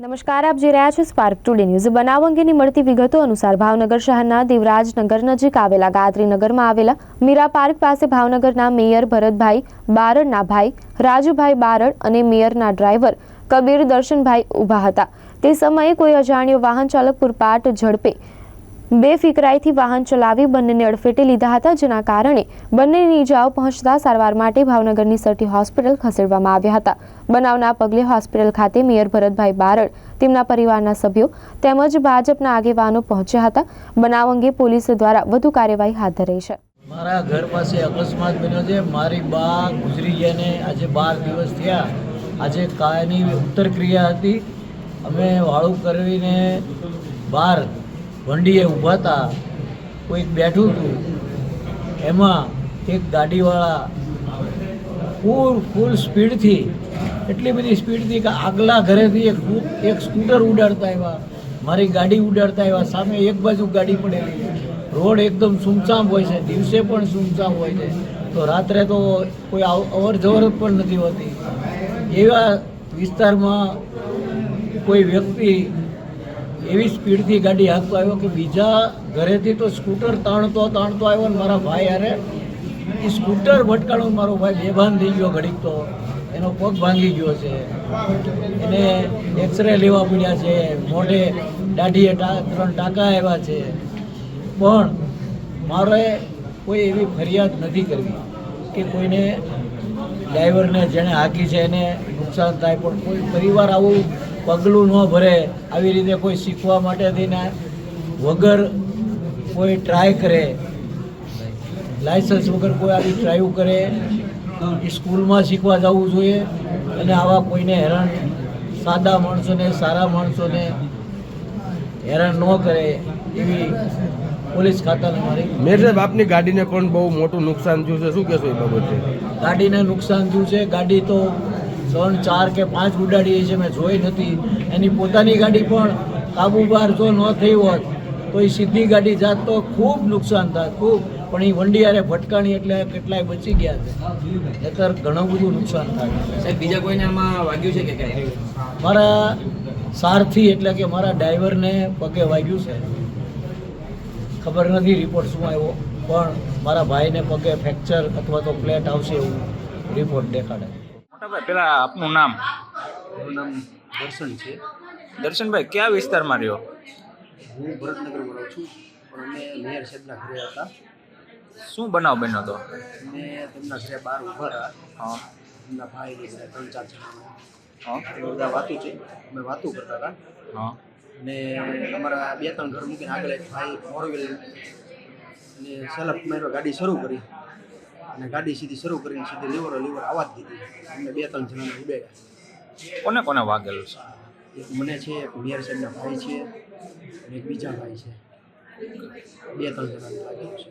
નમસ્કાર, આપ જોઈ રહ્યા છો સ્પાર્ક ટુડે ન્યૂઝ બનાવ અંગેની મળતી વિગતો અનુસાર ભાવનગર શહેરના દેવરાજનગર નજીક આવેલા ગાયત્રીનગરમાં આવેલા મીરા પાર્ક પાસે ભાવનગરના મેયર ભરતભાઈ બારડના ભાઈ, રાજુભાઈ બારડ અને મેયરના ડ્રાઈવર કબીર દર્શનભાઈ ઊભા હતા. તે સમયે કોઈ અજાણ્યો વાહન ચાલક પૂરપાટ ઝડપે બેફિકરાઈથી વાહન ચલાવી બંનેને અડફેટે લીધા હતા, જેના કારણે બંનેની ઇજાઓ પહોંચતા સારવાર માટે ભાવનગરની સટી હોસ્પિટલ ખસેડવામાં આવ્યા હતા. બનાવના પગલે હોસ્પિટલ ખાતે મેયર ભરતભાઈ બારડ, તેમના પરિવારના સભ્યો તેમજ ભાજપના આગેવાનો પહોંચ્યા હતા. બનાવ અંગે પોલીસ દ્વારા વધુ કાર્યવાહી હાથ ધરાઈ છે. મારા ઘર પાસે અકસ્માત બન્યો છે. મારી બા ગુજરી ગયાને આજે બાર દિવસ થયા. આજે કાયની ઉત્તર ક્રિયા હતી. અમે વાળું કરીને બહાર વંડીએ ઊભા હતા, કોઈક બેઠું હતું. એમાં એક ગાડીવાળા ફૂલ ફૂલ સ્પીડથી, એટલી બધી સ્પીડથી કે આગલા ઘરેથી એક એક સ્કૂટર ઉડાડતા આવ્યા. મારી ગાડી ઉડાડતા આવ્યા. સામે એક બાજુ ગાડી પડેલી. રોડ એકદમ સુમસામ હોય છે. દિવસે પણ સુમસામ હોય છે. તો રાત્રે તો કોઈ અવ- અવર જવર પણ નથી હોતી. એવા વિસ્તારમાં કોઈ વ્યક્તિ એવી સ્પીડથી ગાડી હાંકતો આવ્યો કે બીજા ઘરેથી તો સ્કૂટર તાણતો તાણતો આવ્યો ને મારા ભાઈ અરે એ સ્કૂટર ભટકાણું મારો ભાઈ બેભાન થઈ ગયો ઘડીક તો એનો પગ ભાંગી ગયો છે. એને એક્સરે લેવા પડ્યા છે. મોઢે દાઢીએ ત્રણ ટાંકા આવ્યા છે. પણ મારે કોઈ એવી ફરિયાદ નથી કરવી કે કોઈને ડ્રાઈવરને જેણે હાકી છે એને નુકસાન થાય. પણ કોઈ પરિવાર આવું પગલું ન ભરે આવી રીતે કોઈ શીખવા માટે થઈને વગર કોઈ ટ્રાય કરે. લાયસન્સ વગર કોઈ આવી ટ્રાય કરે. એ સ્કૂલમાં શીખવા જવું જોઈએ અને આવા કોઈને હેરાન સાદા માણસોને સારા માણસોને હેરાન ન કરે એવી પોલીસ ખાતાને મારી. મેર સાહેબ આપની ગાડીને પણ બહુ મોટું નુકસાન થયું છે. શું કહેશો એ બાબતે? ગાડીને નુકસાન થયું છે. ગાડી તો ત્રણ ચાર કે પાંચ ઉડાડી છે મેં જોઈ નથી. એની પોતાની ગાડી પણ કાબુ બહાર જો ન થઈ હોત તો એ સીધી ગાડી જાત તો ખૂબ નુકસાન થાય ખૂબ. પણ એ વંડિયારે ભટકાણી એટલે કેટલાય બચી ગયા છે. નહીતર ઘણું બધું નુકસાન થાય. સાહેબ બીજા કોઈને આમાં વાગ્યું છે કે કઈ? મારા સારથી એટલે કે મારા ડ્રાઈવરને પગે વાગ્યું છે. ખબર નથી રિપોર્ટ શું આવ્યો પણ મારા ભાઈને પગે ફ્રેક્ચર અથવા તો પ્લેટ આવશે એવું રિપોર્ટ દેખાડે. મોટાભાઈ પેલા આપનું નામ? મારું નામ દર્શન છે. દર્શનભાઈ કયા વિસ્તારમાં રહ્યો? હું ભરતનગરમાં રહું છું પણ અમે મેયર સાહેબના ઘરે હતા. શું બનાવ બન્યો હતો? મેં તેમના ઘરે બહાર ઊભા હતા હા. તેમના ભાઈ ત્રણ ચાર જણા હા. એ બધા વાતું છે. અમે વાતું કરતા હતા. હા. અને અમારા બે ત્રણ ઘર મૂકીને આગળ એક ભાઈ ફોર વ્હીલ અને સેલ્ફ માર્યો ગાડી શરૂ કરી. અને ગાડી સીધી શરૂ કરીને સીધી લીવર લીવર આવાજ દીધી. અમને બે ત્રણ જણાને ઉડાડ્યા કોને કોને વાગેલું છે? એક મને છે એક મેયર સાહેબના ભાઈ છે અને એક બીજા ભાઈ છે. બે ત્રણ જણાને વાગેલું છે.